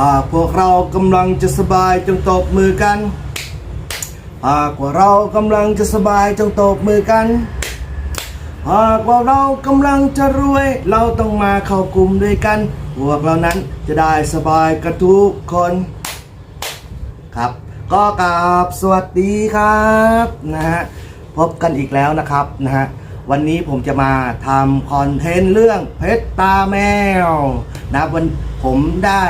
หากพวกเรากำลังจะสบายจงตบมือกัน หากว่าเรากำลังจะสบายจงตบมือกัน หากว่าเรากำลังจะรวย เราต้องมาเข้ากลุ่มด้วยกัน พวกเรานั้นจะได้สบายกันทุกคน ครับ ก็กราบสวัสดีครับนะฮะพบกันอีกแล้วนะครับนะฮะวันนี้ผมจะมาทำคอนเทนต์เรื่องเพชรตาแมว นะวันผมได้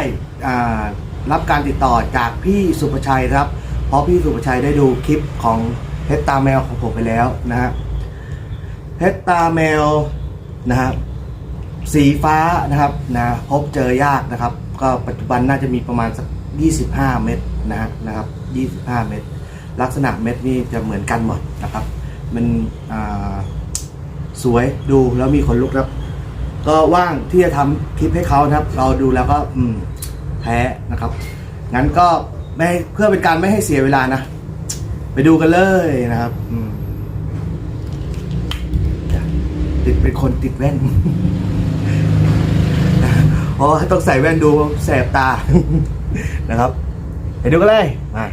รับการติดต่อจากพี่สุประชัยครับ เพราะพี่สุประชัยได้ดูคลิปของเพชรตาแมวของผมไปแล้วนะฮะเพชรตาแมวนะครับสีฟ้านะครับนะพบเจอยากนะครับ ก็ปัจจุบันน่าจะมีประมาณสัก 25 เม็ดนะนะครับ 25 เม็ดลักษณะเม็ดนี่จะเหมือนกันหมดนะครับ มันสวยดูแล้วมีคนลุกครับ ก็ว่างที่จะทำคลิปให้เขานะครับ เราดูแล้วก็อืมแพ้นะครับ งั้นก็ไม่ให้เพื่อเป็นการไม่ให้เสียเวลานะ ไปดูกันเลยนะครับอืมติดเป็นคนติดแว่นเพราะว่าต้องใส่แว่นดูแสบตา นะครับ ไปดูกันเลยมา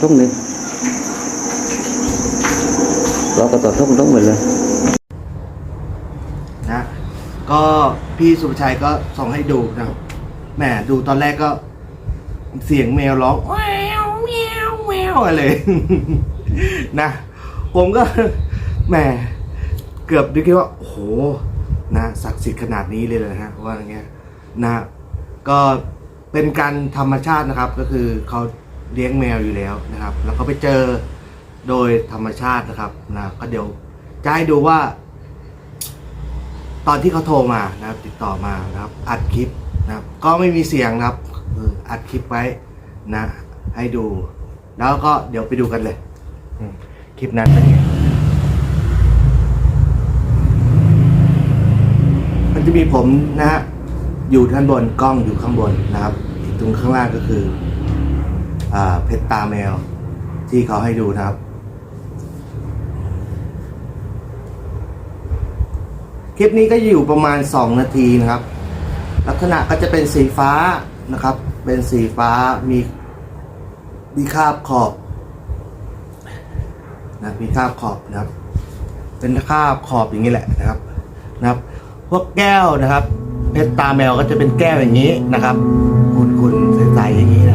เรา viết neo trúng đi đó có tờ trúng trúng mình lên นะก็พี่สุภชัยก็ส่งให้ดูนะครับแหมดูตอนแรกก็ เสียงแมวร้องแววแววแววอะไรนะ ผมก็แหมเกือบนึกว่าโอ้โหนะศักดิ์สิทธิ์ขนาดนี้เลยนะฮะว่าอย่างเงี้ยนะ ก็เป็นการธรรมชาตินะครับก็คือเขา เลี้ยงแมวอยู่แล้วนะครับ แล้วก็ไปเจอโดยธรรมชาตินะครับนะก็เดี๋ยวจะให้ดูว่า ตอนที่เขาโทรมานะครับ ติดต่อมานะครับ อัดคลิปนะครับ ก็ไม่มีเสียงนะครับคืออัดคลิปไว้นะ ให้ดู แล้วก็เดี๋ยวไปดูกันเลยคลิปนั้นเป็นไงมันจะมีผมนะฮะอยู่ด้านบนกล้องอยู่ข้างบนนะครับตรงข้างล่างก็คือ เพชรตาแมวที่เขาให้ดูนะครับ คลิปนี้ก็อยู่ประมาณ 2 นาทีนะครับ ลักษณะก็จะเป็นสีฟ้านะครับ เป็นสีฟ้ามีมีคาบขอบนะมีคาบขอบนะครับ เป็นคาบขอบอย่างนี้แหละนะครับนะครับ พวกแก้วนะครับเพชรตาแมวก็จะเป็นแก้วอย่างนี้นะครับคุณๆใสๆอย่างนี้นะ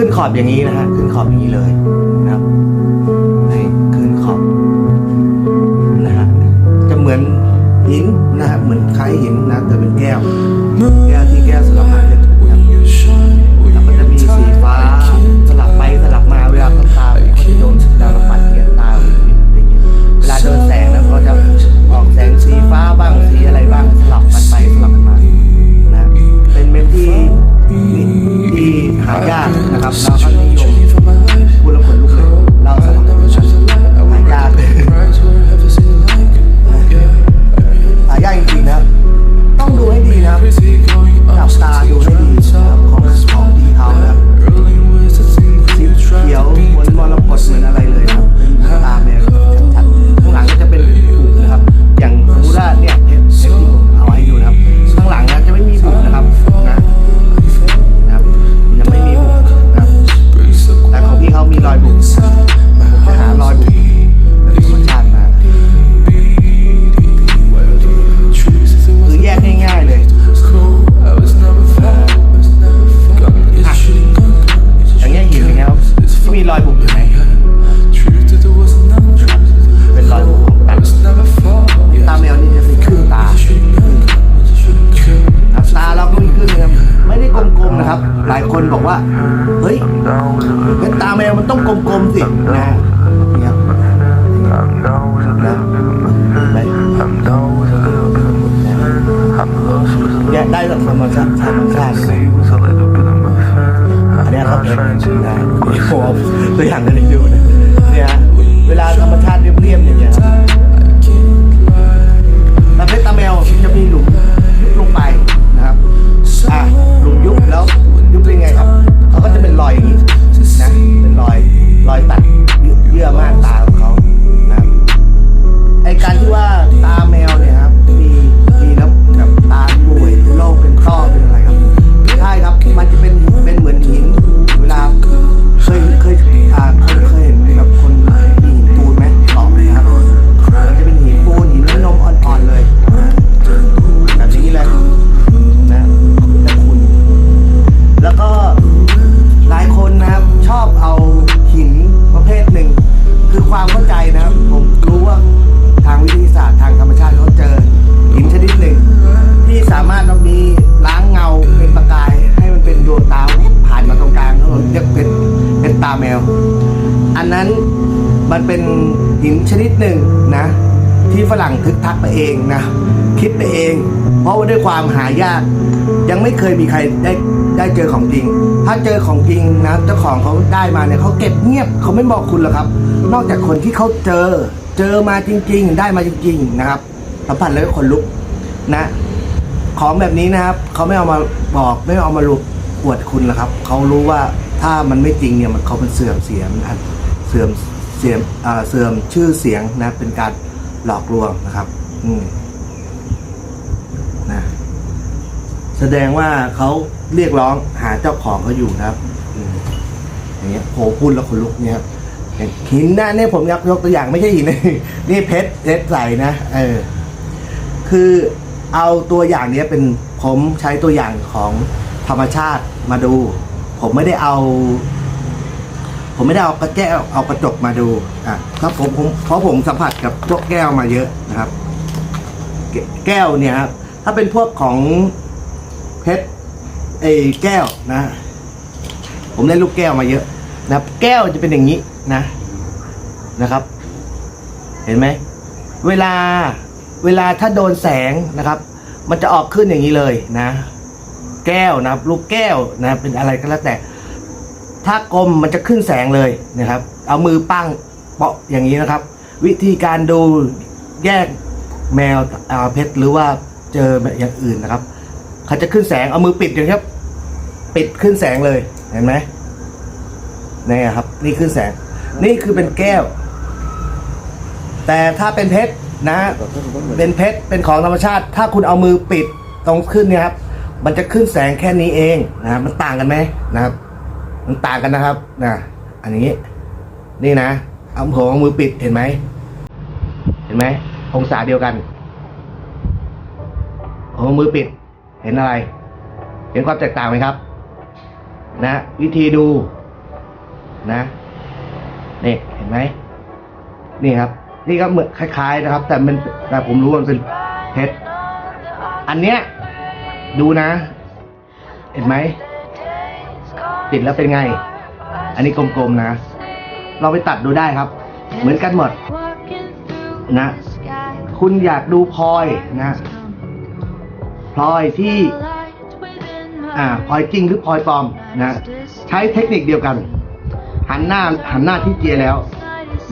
ขึ้นขอบอย่างนี้นะฮะขึ้นขอบอย่างนี้เลยนะครับนี่ขึ้นขอบนะฮะจะเหมือนหินนะฮะเหมือนคล้ายหินนะแต่เป็นแก้ว เนี่ยได้จากธรรมชาติธรรมชาติอันนี้ครับเพชรนะผมตัวอย่างให้ดูนะเนี่ยเวลาธรรมชาติเรียบๆอย่างเงี้ยต่เพชรตาแมวจะมีหลุมยุบลงไปนะครับอะหลุมยุบแล้วยุบเป็นไงครับเขาก็จะเป็นรอยอย่างนี้นะเป็นรอยรอยตัดเยื่อมาน ชนิดหนึ่งนะ ที่ฝรั่งทึกทักไปเองนะ คิดไปเอง เพราะว่าด้วยความหายาก ยังไม่เคยมีใครได้ได้เจอของจริง ถ้าเจอของจริงนะเจ้าของเขาได้มาเนี่ยเขาเก็บเงียบเขาไม่บอกคุณหรอกครับ นอกจากคนที่เขาเจอ เจอมาจริง ๆ ได้มาจริง ๆ นะครับสัมผัสแล้วก็ขนลุกนะของแบบนี้นะครับเขาไม่เอามาบอกไม่เอามาลุกอวดคุณหรอกครับเขารู้ว่าถ้ามันไม่จริงเนี่ยมันเขาเป็นเสื่อมเสียมันเสื่อม เสียเสื่อมชื่อเสียงนะเป็นการหลอกลวงนะครับ อืมนะแสดงว่าเขาเรียกร้องหาเจ้าของเขาอยู่นะครับอย่างเงี้ยโหพูดแล้วขนลุกเนี่ยครับเห็นหินนะเนี่ยผมยกยกตัวอย่างไม่ใช่หินนี่เพชรเพชรใสนะเออคือเอาตัวอย่างเนี้ยเป็นผมใช้ตัวอย่างของธรรมชาติมาดู ผมไม่ได้เอา ผมไม่ได้เอากระแก้วเอากระจกมาดูอะครับผมผมเพราะผมสัมผัสกับพวกแก้วมาเยอะนะครับ แก้วเนี่ยครับถ้าเป็นพวกของเพชรไอ้แก้วนะ ผมได้ลูกแก้วมาเยอะนะครับ แก้วจะเป็นอย่างนี้นะนะครับ เห็นไหมเวลาเวลาถ้าโดนแสงนะครับ มันจะออกขึ้นอย่างนี้เลยนะ แก้วนะครับลูกแก้วนะ เป็นอะไรก็แล้วแต่ ถ้ากลมมันจะขึ้นแสงเลยนะครับ เอามือปั้งเปาะอย่างนี้นะครับ วิธีการดูแยกแมวอ่าเพชรหรือว่าเจอแบบอย่างอื่นนะครับเขาจะขึ้นแสงเอามือปิดอย่างนี้ครับ ปิดขึ้นแสงเลยเห็นไหมนี่ครับ นี่ขึ้นแสง นี่คือเป็นแก้ว แต่ถ้าเป็นเพชรนะ เป็นเพชรเป็นของธรรมชาติ ถ้าคุณเอามือปิดตรงขึ้นเนี่ยครับ มันจะขึ้นแสงแค่นี้เองนะครับมันต่างกันไหมนะครับ มันต่างกันนะครับนะอันนี้ นี่นะเอาผมเอามือปิดเห็นไหมเห็นไหมองศาเดียวกันผมเอามือปิด เห็นอะไร เห็นความแตกต่างไหมครับ นะ วิธีดู นะนี่เห็นไหมนี่ครับ นี่ก็เหมือนคล้าย ๆ นะครับ แต่มันแต่ผมรู้ว่ามันเป็นเพชรอันเนี้ยดูนะ เห็นไหม ติดแล้วเป็นไง อันนี้กลมๆนะ เราไปตัดดูได้ครับ เหมือนกันหมดนะ คุณอยากดูพลอยนะพลอยที่อ่าพลอยจริงหรือพลอยปลอมนะ ใช้เทคนิคเดียวกัน หันหน้าหันหน้าที่เจียแล้ว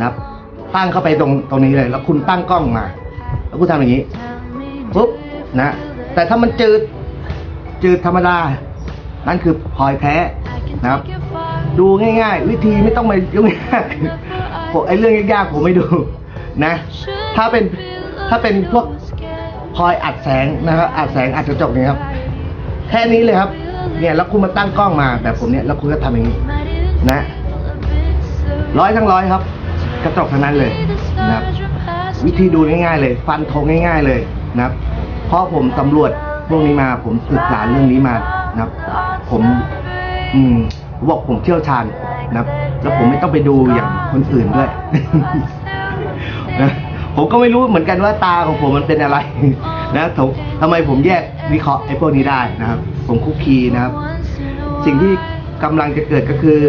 นะตั้งเข้าไปตรงตรงนี้เลย แล้วคุณตั้งกล้องมา แล้วคุณทำอย่างนี้ปุ๊บนะ แต่ถ้ามันจืดจืดธรรมดา นั่นคือพลอยแท้ นะครับ ดูง่ายๆ วิธีไม่ต้องมายุ่งยากผมไอ้เรื่องยากๆผมไม่ดูนะ ถ้าเป็นถ้าเป็นพวกพลอยอัดแสงนะครับอัดแสงอัดกระจกเนี่ยครับ แค่นี้เลยครับ เนี่ยแล้วคุณมาตั้งกล้องมาแบบผมเนี่ยแล้วคุณก็ทำอย่างนี้นะร้อยทั้งร้อยครับ กระจกทั้งนั้นเลยนะครับ วิธีดูง่ายๆเลย ฟันธงง่าย ๆเลยนะครับ เพราะผมสำรวจพวกนี้มาผมศึกษาเรื่องนี้มานะครับ ผม อืมผมบอกผมเชี่ยวชาญนะครับแล้วผมไม่ต้องไปดูอย่างคนอื่นด้วย นะผมก็ไม่รู้เหมือนกันว่าตาของผมมันเป็นอะไร นะผมทำไมผมแยกวิเคราะห์ไอ้พวกนี้ได้นะครับ ผมคุกคีนะครับ สิ่งที่กำลังจะเกิดก็คือ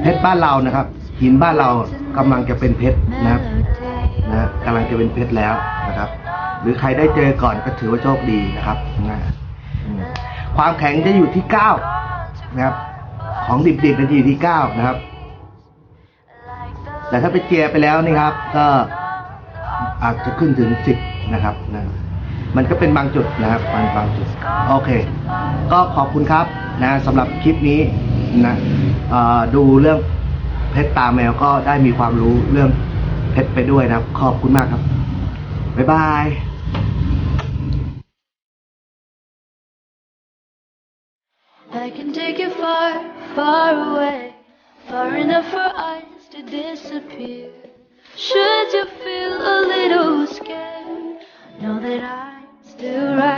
เพชรบ้านเรานะครับ หินบ้านเรากำลังจะเป็นเพชรนะครับนะกำลังจะเป็นเพชรแล้วนะครับ หรือใครได้เจอก่อนก็ถือว่าโชคดีนะครับนะอืมความแข็งจะอยู่ที่เก้านะครับ ของดิบๆมันจะอยู่ที่เก้านะครับ แต่ถ้าไปเจียไปแล้วนี่ครับ ก็อาจจะขึ้นถึงสิบนะครับนะมันก็เป็นบางจุดนะครับบางบางจุด โอเค ก็ขอบคุณครับนะสำหรับคลิปนี้นะดูเรื่องเพชรตาแมวก็ได้มีความรู้เรื่องเพชรไปด้วยนะครับ ขอบคุณมากครับ บ๊ายบาย far away, far enough for us to disappear. Should you feel a little scared, know that I'm still right.